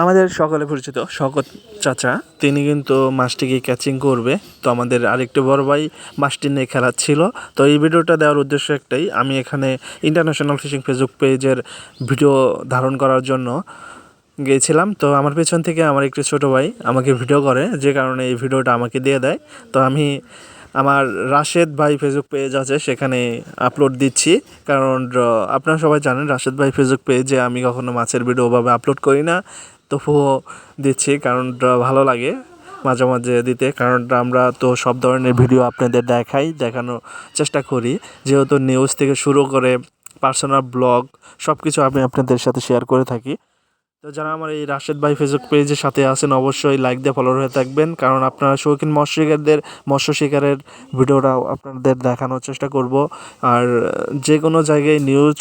আমাদের সকলে পরিচিত শকত চাচা। তিনি কিন্তু মাছটিকে ক্যাচিং করবে। তো আমাদের আরেকটু বড় ভাই মাছটি নিয়ে খেলাচ্ছিল তো এই ভিডিওটা দেওয়ার উদ্দেশ্য একটাই, আমি এখানে ইন্টারন্যাশনাল ফিশিং ফেসবুক পেজের ভিডিও ধারণ করার জন্য গিয়েছিলাম তো আমার পেছন থেকে আমার একটি ছোট ভাই আমাকে ভিডিও করে, যে কারণে এই ভিডিওটা আমাকে দিয়ে দেয়। তো আমি আমার রাশেদ ভাই ফেসবুক পেজ আছে, সেখানে আপলোড দিচ্ছি। কারণ আপনারা সবাই জানেন রাশেদ ভাই ফেসবুক পেজে আমি কখনো মাছের ভিডিও ওভাবে আপলোড করি না। তবুও দিচ্ছি, কারণ ভালো লাগে মাঝে মাঝে দিতে। কারণ, আমরা তো সব ধরনের ভিডিও আপনাদের দেখাই দেখানোর চেষ্টা করি। যেহেতু নিউজ থেকে শুরু করে পার্সোনাল ব্লগ সব কিছু আমি আপনাদের সাথে শেয়ার করে থাকি। তো যারা আমার এই রাশেদ ভাই ফেসবুক পেজের সাথে আছেন, অবশ্যই লাইক দিয়ে ফলো হয়ে থাকবেন। কারণ আপনারা শৌখিন মৎস্য শিকারদের, মৎস্য শিকারের ভিডিওটাও আপনাদের দেখানোর চেষ্টা করব। আর যে কোনো জায়গায় নিউজ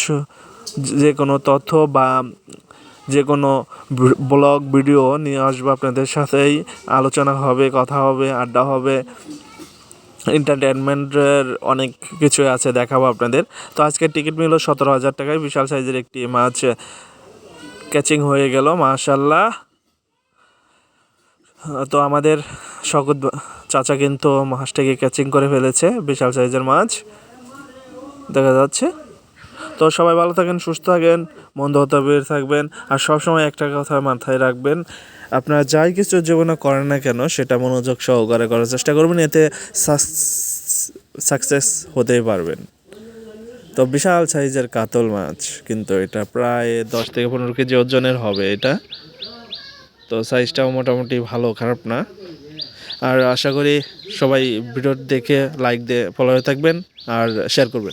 যে কোনো তথ্য বা যে কোনো ব্লগ ভিডিও নিয়ে আসব আপনাদের সাথেই। আলোচনা হবে, কথা হবে, আড্ডা হবে। এন্টারটেনমেন্টের অনেক কিছু আছে দেখাবো আপনাদের। তো আজকের টিকিট নিল সতেরো হাজার টাকায়, বিশাল সাইজের একটি মাছ ক্যাচিং হয়ে গেল মাশাল্লাহ তো আমাদের শকত চাচা কিন্তু মাছটাকে ক্যাচিং করে ফেলেছে, বিশাল সাইজের মাছ। দেখা যাচ্ছে। তো সবাই ভালো থাকেন, সুস্থ থাকেন, মন্দ হতে বের থাকবেন, আর সবসময় একটা কথা মাথায় রাখবেন, আপনারা যাই কিছু জীবনে করেন না কেন, সেটা মনোযোগ সহকারে করার চেষ্টা করবেন, এতে সাকসেস হতেই পারবেন। তো বিশাল সাইজের কাতল মাছ, কিন্তু এটা প্রায় দশ থেকে পনেরো কেজি ওজনের হবে এটা। তো সাইজটাও মোটামুটি ভালো, খারাপ না। আর আশা করি সবাই ভিডিও দেখে লাইক দিয়ে ফলো হয়ে থাকবেন আর শেয়ার করবেন।